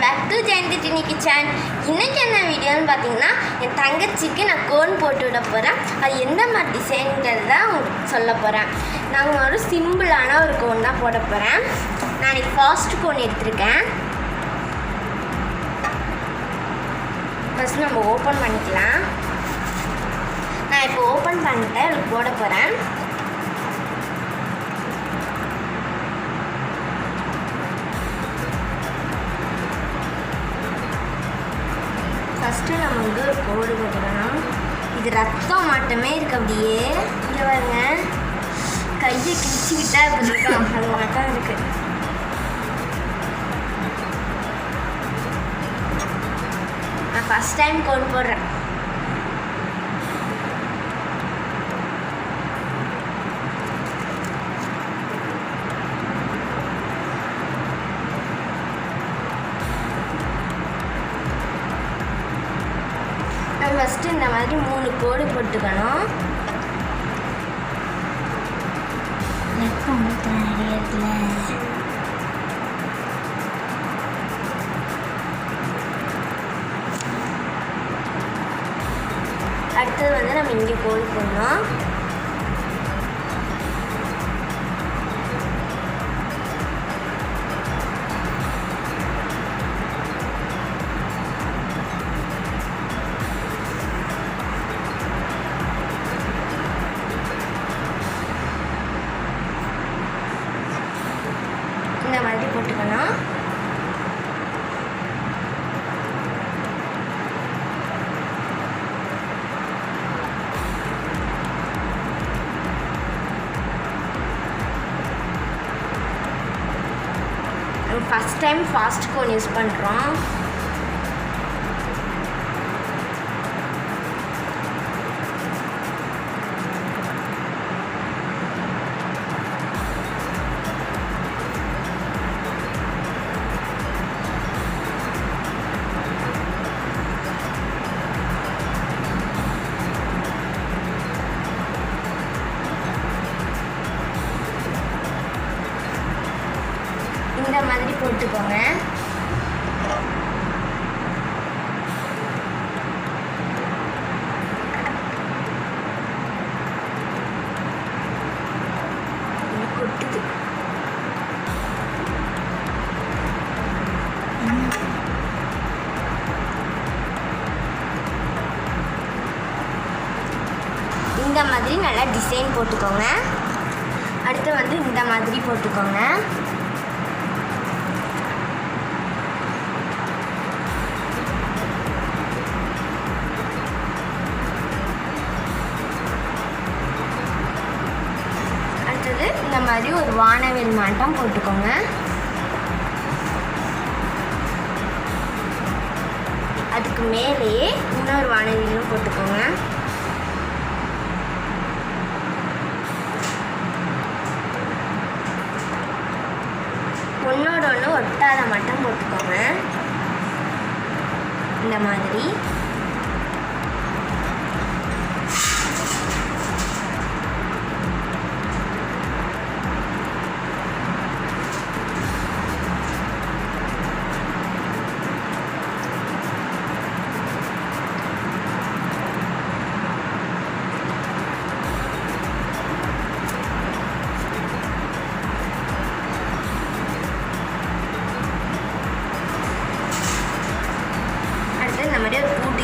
Welcome back to Jayanthi tiny kitchen இன்றைக்கி என்ன வீடியோன்னு பார்த்தீங்கன்னா என் தங்கச்சிக்கு நான் கோன் போட்டு விட போகிறேன் அது எந்த மாதிரி டிசைன்கிறது தான் உங்களுக்கு சொல்ல போகிறேன் நாங்கள் ஒரு சிம்பிளான ஒரு கோன் தான் போட போகிறேன் நான் இன்னைக்கு ஃபாஸ்ட் கோன் எடுத்திருக்கேன். ஃபஸ்ட் நம்ம ஓப்பன் பண்ணிக்கலாம். நான் இப்போ ஓப்பன் பண்ணிட்டேன் அதுக்கு போட போகிறேன் வந்து ஒரு கோடு இது ரத்தம் மட்டுமே இருக்கு அப்படியே. இங்கே பாருங்க. கையை கிழிச்சிக்கிட்டா இப்படி இருக்கும் அது மட்டும் இருக்கு. நான் ஃபஸ்ட் டைம் கோடு போடுறேன். ஃபஸ்ட்டு இந்த மாதிரி மூணு கோடு போட்டுக்கணும். அடுத்தது வந்து நம்ம இங்கே கோடு போடணும். நல்லா மாதிரி போட்டுக்கலாம் first time fast cone use பண்ணுறோம் மாதிரி போட்டுக்கோங்க. இந்த மாதிரி நல்லா டிசைன் போட்டுக்கோங்க. அடுத்து வந்து இந்த மாதிரி போட்டுக்கோங்க. வந்து இந்த மாதிரி ஒரு வானவில் மாட்டம் போட்டுக்கோங்க. அதுக்கு மேலேயே இன்னொரு வானவிலும் போட்டுக்கோங்க. ஒன்றோட ஒன்று ஒட்டாத மட்டும் போட்டுக்கோங்க. இந்த மாதிரி.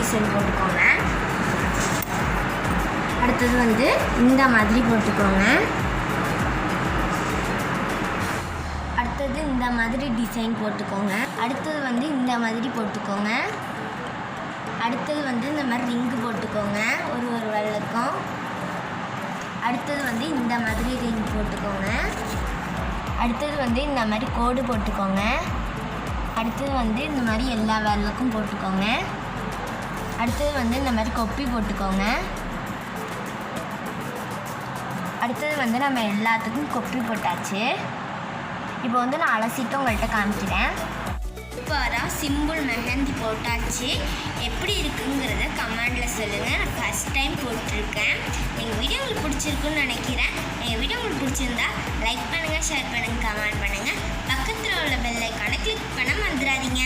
மாதிரி டிசைன் போட்டுக்கோங்க. அடுத்தது வந்து இந்த மாதிரி போட்டுக்கோங்க. அடுத்தது இந்த மாதிரி டிசைன் போட்டுக்கோங்க. அடுத்தது வந்து இந்த மாதிரி போட்டுக்கோங்க. அடுத்தது வந்து இந்த மாதிரி ரிங்கு போட்டுக்கோங்க. ஒரு ஒரு வெள்ளக்கும். அடுத்தது வந்து இந்த மாதிரி ரிங் போட்டுக்கோங்க. அடுத்தது வந்து இந்த மாதிரி கோடு போட்டுக்கோங்க. அடுத்தது வந்து இந்த மாதிரி எல்லா வேலைக்கும் போட்டுக்கோங்க. அடுத்தது வந்து இந்த மாதிரி கொப்பி போட்டுக்கோங்க. அடுத்தது வந்து நம்ம எல்லாத்துக்கும் கொப்பி போட்டாச்சு. இப்போ வந்து நான் அலசிட்டு உங்கள்கிட்ட காமிக்கிறேன். சூப்பராக சிம்பிள் மெஹந்தி போட்டாச்சு. எப்படி இருக்குங்கிறத கமெண்டில் சொல்லுங்கள் நான் ஃபஸ்ட் டைம் போட்டிருக்கேன். எங்கள் வீடியோ உங்களுக்கு பிடிச்சிருக்குன்னு நினைக்கிறேன். எங்கள் வீடியோ உங்களுக்கு பிடிச்சிருந்தா லைக் பண்ணுங்கள் ஷேர் பண்ணுங்கள் கமெண்ட் பண்ணுங்கள் பக்கத்தில் உள்ள பெல் ஐக்கானை கிளிக் பண்ண மறந்துடாதீங்க.